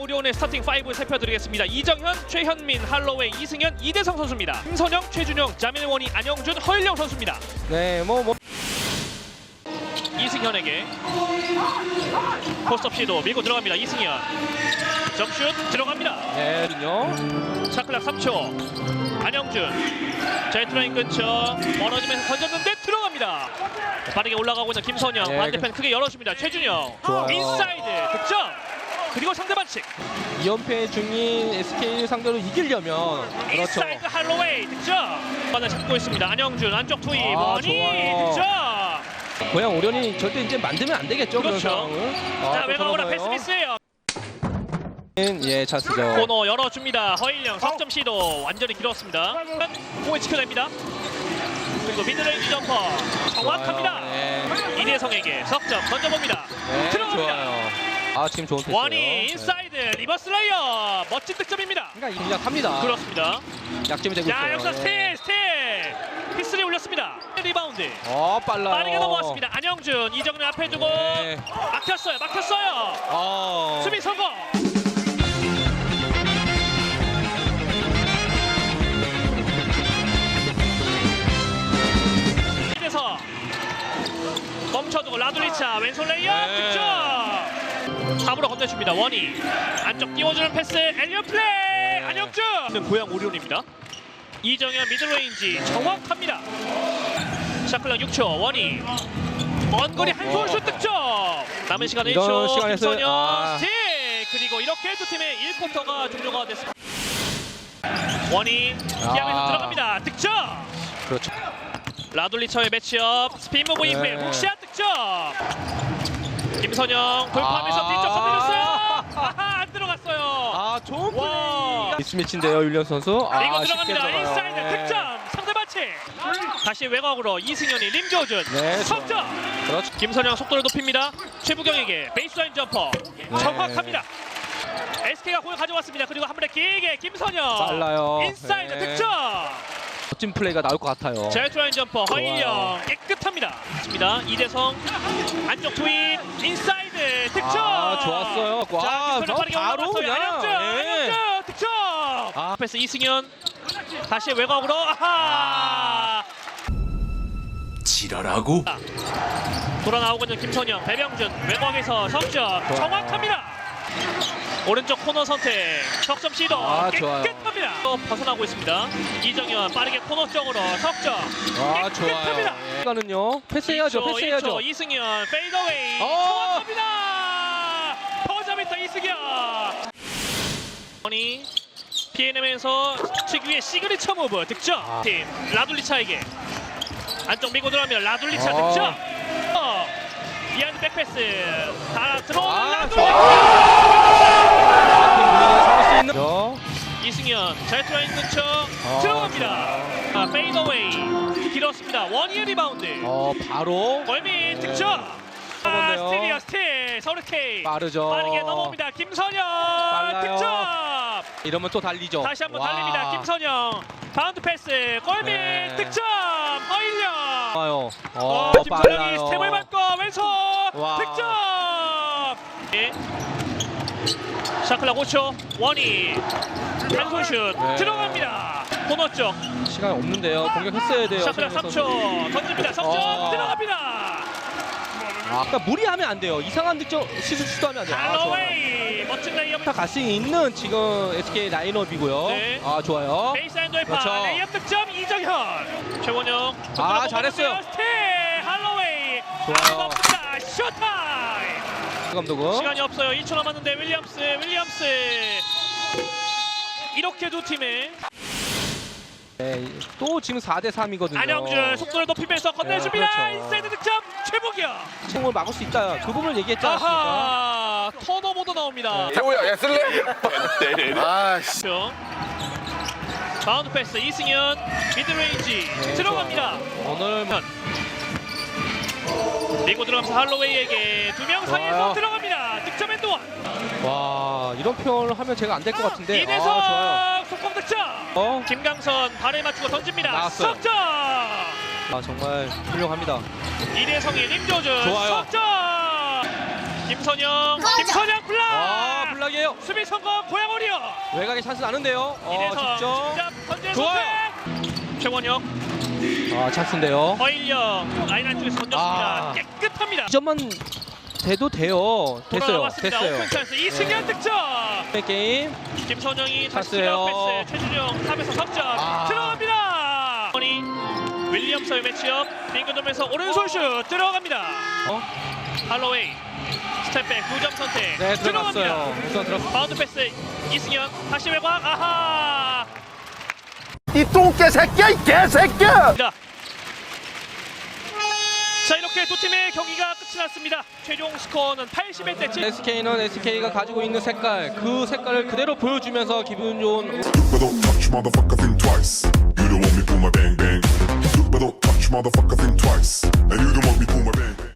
오리온의 스타팅 5 살펴드리겠습니다. 이정현, 최현민, 할로웨이, 이승현, 이대성 선수입니다. 김선영, 최준영, 자민원이, 안영준, 허일영 선수입니다. 네, 뭐, 뭐. 이승현에게 포스업 시도 밀고 들어갑니다. 이승현 점슛 들어갑니다. 네, 요 차클락 3초 안영준 제트라인 근처 멀어지면서 던졌는데 들어갑니다. 빠르게 올라가고 있는 김선영 네, 반대편 크게 열어줍니다. 최준영 좋아요. 인사이드 득점 그리고 상대 반칙 2연패 중인 SK 상대로 이기려면 그렇죠. 인사이드 할로웨이 득점 반을 잡고 있습니다. 안영준 안쪽 투입 아, 원이 좋아요. 득점 고양 오련이 절대 이제 만들면 안 되겠죠. 그런 그렇죠. 상황을. 아, 자 또 외곽으로 들어가요. 패스 미스예요. 예, 찬스죠. 코너 열어줍니다. 허일영 석점 시도 완전히 길었습니다. 공을 지켜냅니다. 그리고 미드레인지 점퍼 정확합니다. 좋아요. 네, 이대성에게 석점 던져봅니다. 네, 들어갑니다. 좋아요. 아, 지금 좋은 패스예요. 원이 인사이드 리버스 라이어 멋진 득점입니다. 그러니까 그냥 합니다. 그렇습니다. 약점이 되고 자 있어요. 여기서 네. 스틸 스틸 피스를 올렸습니다. 리바운드 어, 빨라요. 빠르게 넘어왔습니다. 안영준 이정현 앞에 두고 네. 막혔어요. 막혔어요. 어. 수비 성공. 이래서 멈춰두고 라둘리차 왼손 레이어 네. 득점. 탑으로 건네줍니다. 원이 안쪽 띄워주는 패스 엘리어 플레이 안영준. 고양 오리온입니다. 이정현 미들레인지 정확합니다. 샤클락 6초 원이 먼 거리 한손 슛 득점. 남은 시간 이런 1초 시간에서- 김선영 아. 스틸 그리고 이렇게 두 팀의 1쿼터가 종료가 됐습니다. 원이 기합에서 아. 들어갑니다. 득점. 그렇죠. 라둘리처의 매치업 스핀 무브 네. 이후에 훅샷 득점. 김선영 돌파하면서 아. 뒤쪽 건드렸어요. 아하, 안 들어갔어요. 아, 좋은 와. 플레이. 미스매치인데요, 율리언 선수. 아, 이거 쉽게 들어갑니다. 인사이드 네. 득점. 상대 반칙. 다시 외곽으로 이승현이 림조준 네, 석점. 그렇죠. 김선영 속도를 높입니다. 최부경에게 베이스라인 점퍼 네. 정확합니다. SK가 공을 가져왔습니다. 그리고 한 번에 길게 김선영 빨라요. 인사이드 네. 득점. 멋진 플레이가 나올 것 같아요. 자유투라인 점퍼 허일영 좋아요. 깨끗합니다. 좋습니다. 이대성 안쪽 투입 인사이드 득점. 아, 좋았어요. 자, 와, 저 빠르게 바로. 그냥, 안영준, 예. 안영준 득점. 아. 패스 이승현 다시 외곽으로 아하. 지랄하고 돌아 나오고 있는 김선영, 배병준 외곽에서 석점 정확합니다. 오른쪽 코너 선택 석점 시도 아, 좋아요. 깨끗합니다. 또 벗어나고 있습니다. 이정현 빠르게 코너 쪽으로 석점 아, 깨끗합니다. 좋아요. 이거는요. 패스해야죠. 1초, 패스해야죠. 1초, 이승현 페이더웨이 어. 정확합니다. 더점이터 이승현. 원이 피해내면서 측위의 시그니처 무브 득점. 아. 팀 라둘리차에게 안쪽 밀고 들어가면 라둘리차 어. 득점. 어. 비하인드 백패스 다 들어오는 아, 라둘리차. 잡을 수 있는. 죠 이승현 자유투라인 근처 아, 들어갑니다. 아, 페이더웨이 길었습니다. 원이의 리바운드. 어, 바로 월민 득점. 아. 스틸이야 스틸 서울 K 빠르죠. 빠르게 넘어옵니다. 김선영 빨라요. 득점. 이러면 또 달리죠. 다시 한번 와. 달립니다. 김선영 바운드 패스 골밑 네. 득점. 허일영. 좋아요. 어, 어, 김선영이 빨라요. 스텝을 밟고 왼손 와. 득점. 네. 샤클락 5초 원이 한손슛 네. 들어갑니다. 코너 쪽 시간이 없는데요. 공격했어야 돼요. 선수. 3초 던집니다. 석점. 아, 아까 무리하면 안 돼요. 이상한 득점 시도 시도하면 안 돼요. 아, 좋아요. 할로웨이 멋진 레이업 다 갈 수 있는 지금 SK 라인업이고요. 네. 아, 좋아요. 베이스라인 돌파 그렇죠. 레이업 득점 이정현 최원영 아, 잘했어요. 스틸 할로웨이 좋아요. 아무것도 쇼타임 감독은 시간이 없어요 1초 남았는데 윌리엄스 윌리엄스 이렇게 두 팀의 네, 또 지금 4대 3이거든요. 안영준 속도를 높이면서 건네줍니다 네, 그렇죠. 인사이드 득점 최복이요 공을 막을 수 있다. 그 부분을 얘기했지 않습니까? 아하 턴오버도 나옵니다 태호야, 야 쓸래? 아, 씨. 그렇죠. 바운드 패스 이승현 미드레인지 네, 들어갑니다 오늘 뭐- 밀고 들어가면서 할로웨이에게 두 명 사이에서 좋아요. 들어갑니다. 득점 엔드원. 와 이런 표현을 하면 제가 안 될 것 같은데. 이대성 아, 좋아요. 속공. 어? 김강선 발에 맞추고 던집니다. 나왔어요. 석점. 아 정말 훌륭합니다. 이대성이 림조준 좋아요. 석점. 김선영, 김선영 블락. 아 블락이 외곽이에요. 수비 성공 고양 오리온. 외곽에 찬스 나는데요. 어, 이대성 직접. 직접 던질 좋아요. 선택. 최원혁, 아, 찬스인데요. 허일영 라인 안쪽에서 던졌습니다. 아. 깨끗합니다. 이 점만 돼도 돼요. 됐어요. 돌아나왔습니다. 됐어요. 오픈 찬스 이승현 득점. 네, 게임. 김선영이 다시. 치면 패스. 최준영 탑에서 석점 아. 들어갑니다. 허니 윌리엄스의 매치업 돌면서 오른손 슛 들어갑니다. 어? 할로웨이 스텝백 9점 선택 네, 들어갑니다. 우선 들어. 바운드 패스 이승현 다시 외곽 아하 이 똥개 새끼야 이 개새끼야 이렇게 두 팀의 경기가 끝이 났습니다. 최종 스코어는 81대 7. SK는 SK가 가지고 있는 색깔, 그 색깔을 그대로 보여주면서 기분 좋은 But don't touch motherfucker think twice. You don't want me pull my bang bang. But don't touch motherfucker think twice. And you don't want me pull my bang bang.